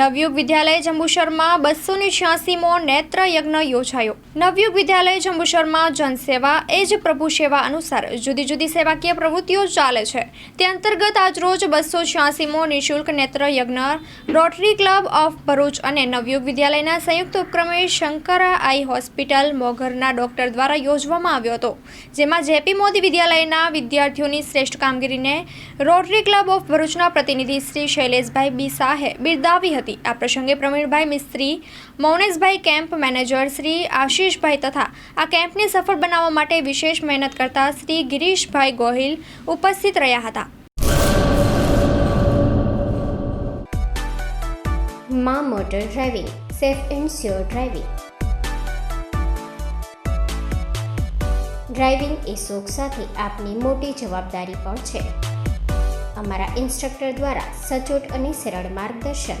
નવયુગ વિદ્યાલય જંબુસરમાં બસો ને છ્યાસીમો નેત્ર યોજાયો. નવયુગ વિદ્યાલય જંબુસરમાં જનસેવા, એ જ પ્રભુ સેવા અનુસાર જુદી જુદી સેવાકીય પ્રવૃત્તિઓ ચાલે છે. તે અંતર્ગત આજરોજ બસો છ્યાસીમો નિઃશુલ્ક નેત્ર યજ્ઞ રોટરી ક્લબ ઓફ ભરૂચ અને નવયુગ વિદ્યાલયના સંયુક્ત ઉપક્રમે શંકરા આઈ હોસ્પિટલ મોઘરના ડોક્ટર દ્વારા યોજવામાં આવ્યો હતો, જેમાં જેપી મોદી વિદ્યાલયના વિદ્યાર્થીઓની શ્રેષ્ઠ કામગીરીને રોટરી ક્લબ ઓફ ભરૂચના પ્રતિનિધિ શ્રી શૈલેષભાઈ બી શાહે બિરદાવી હતી. આ પ્રસંગે પ્રવીણભાઈ મિસ્ત્રી, મૌનેશભાઈ કેમ્પ મેનેજર શ્રી આશીષભાઈ તથા આ કેમ્પને સફળ બનાવવા માટે વિશેષ મહેનત કરતા શ્રી ગિરીશભાઈ ગોહિલ ઉપસ્થિત રહ્યા હતા. મા motor driving, safe and sure driving. Driving એ શોખ સાથે આપની મોટી જવાબદારી પણ છે. અમારા ઇન્સ્ટ્રક્ટર દ્વારા સચોટ અને સરળ માર્ગદર્શન